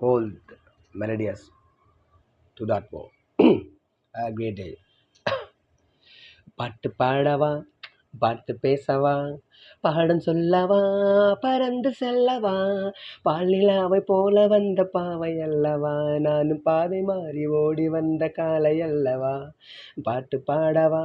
old, melodious to that war. A great day. பாட்டு பாடவா பாட்டு பேசவா பாடம் சொல்லவா பறந்து செல்லவா பாலிலாவை போல வந்த பாவை அல்லவா நானும் பாதை மாறி ஓடி வந்த காலை அல்லவா பாட்டு பாடவா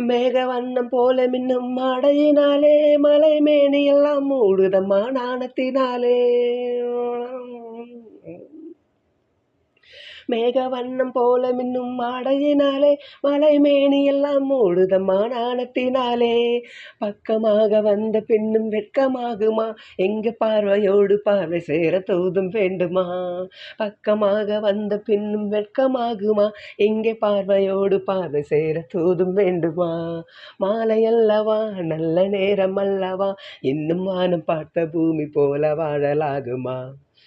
மேக வண்ணம் போல மின்னும் மடையினாலே மலை மேனி எல்லாம் மூடுதம்மா நாணத்தினாலே. மேக வண்ணம் போல மின்னும் மாடையினாலே மலைமேனி எல்லாம் மூடுதம்மா நாணத்தினாலே பக்கமாக வந்த பின்னும் வெட்கமாகுமா? எங்க பார்வையோடு பார்வை சேர தூதும் வேண்டுமா? பக்கமாக வந்த பின்னும் வெட்கமாகுமா? எங்கே பார்வையோடு பார்வை சேர தூதும் வேண்டுமா? மாலை அல்லவா நல்ல நேரம் அல்லவா இன்னும் வானம் பார்த்த பூமி போல வாழலாகுமா?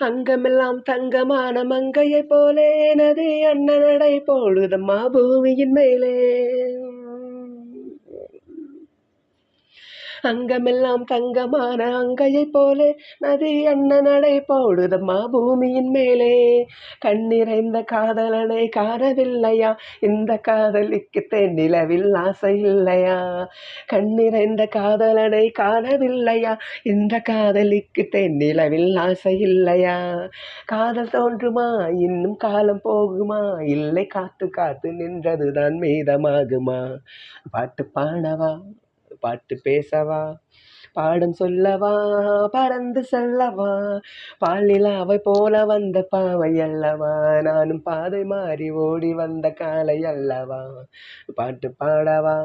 அங்கமெல்லாம் தங்கமான மங்கையை போலே எனது அண்ணனடை போடுதம்மா பூமியின் மேலே. அங்கமெல்லாம் தங்கமான அங்கையைப் போலே நதி அண்ணன் நடை போடுதம்மா பூமியின் மேலே. கண்ணிறைந்த காதலனை காணவில்லையா? இந்த காதலிக்கு நிலவில் ஆசை இல்லையா? கண்ணிறைந்த காதலனை காணவில்லையா? இந்த காதலிக்கு நிலவில் ஆசை இல்லையா? காதல் தோன்றுமா? இன்னும் காலம் போகுமா? இல்லை காத்து காத்து நின்றதுதான் மீதமாகுமா? பாட்டு பாடவா? பாட்டு பேசவா? பாடம் சொல்லவா? பறந்து செல்லவா? பாலிலாவை போல வந்த பாவை அல்லவா? நானும் பாதை மாறி ஓடி வந்த காலை அல்லவா? பாட்டு பாடவா?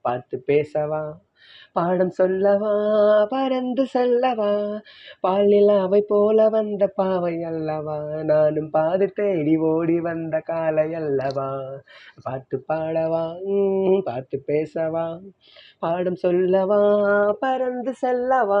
பாட்டு பேசவா? பாடம் சொல்லவா? பறந்து செல்லவா? பாலிலாவை போல வந்த பாவை அல்லவா? நானும் பாதை தேடி ஓடி வந்த காலை அல்லவா? பாட்டு பாடவா? ம், பேசவா பாடம் சொல்லவா பறந்து செல்லவா.